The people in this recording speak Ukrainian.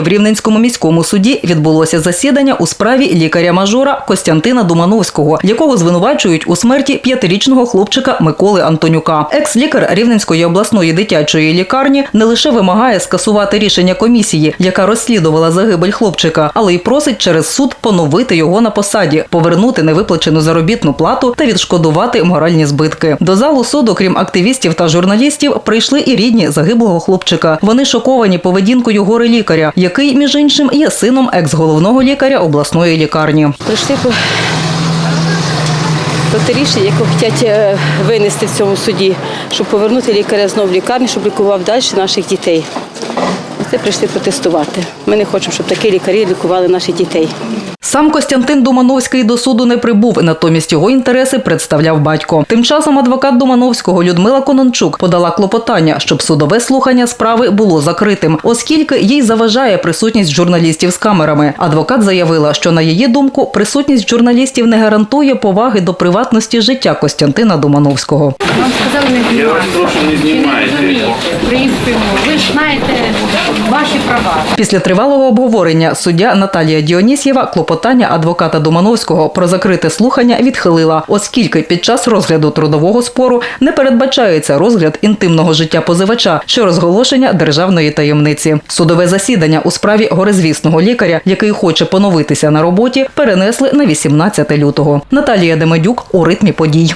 В Рівненському міському суді відбулося засідання у справі лікаря-мажора Костянтина Думановського, якого звинувачують у смерті п'ятирічного хлопчика Миколи Антонюка. Екс-лікар Рівненської обласної дитячої лікарні не лише вимагає скасувати рішення комісії, яка розслідувала загибель хлопчика, але й просить через суд поновити його на посаді, повернути невиплачену заробітну плату та відшкодувати моральні збитки. До залу суду, крім активістів та журналістів, прийшли і рідні загиблого хлопчика. Вони шоковані поведінкою горе лікаря, який, між іншим, є сином екс-головного лікаря обласної лікарні. Прийшли по, по те рішення, яке хочуть е, винести в цьому суді, щоб повернути лікаря знову в лікарню, щоб лікував далі наших дітей. Це прийшли протестувати. Ми не хочемо, щоб такі лікарі лікували наших дітей. Сам Костянтин Думановський до суду не прибув, натомість його інтереси представляв батько. Тим часом адвокат Думановського Людмила Конончук подала клопотання, щоб судове слухання справи було закритим, оскільки їй заважає присутність журналістів з камерами. Адвокат заявила, що на її думку присутність журналістів не гарантує поваги до приватності життя Костянтина Думановського. Вам сказали не Я вас прошу, не знімайте. мовою? Ви ж знаєте ваші права. Після тривалого обговорення суддя Наталія Діонісєва клопотання адвоката Думановського про закрите слухання відхилила, оскільки під час розгляду трудового спору не передбачається розгляд інтимного життя позивача чи розголошення державної таємниці. Судове засідання у справі горизвісного лікаря, який хоче поновитися на роботі, перенесли на 18 лютого. Наталія Демедюк у ритмі подій.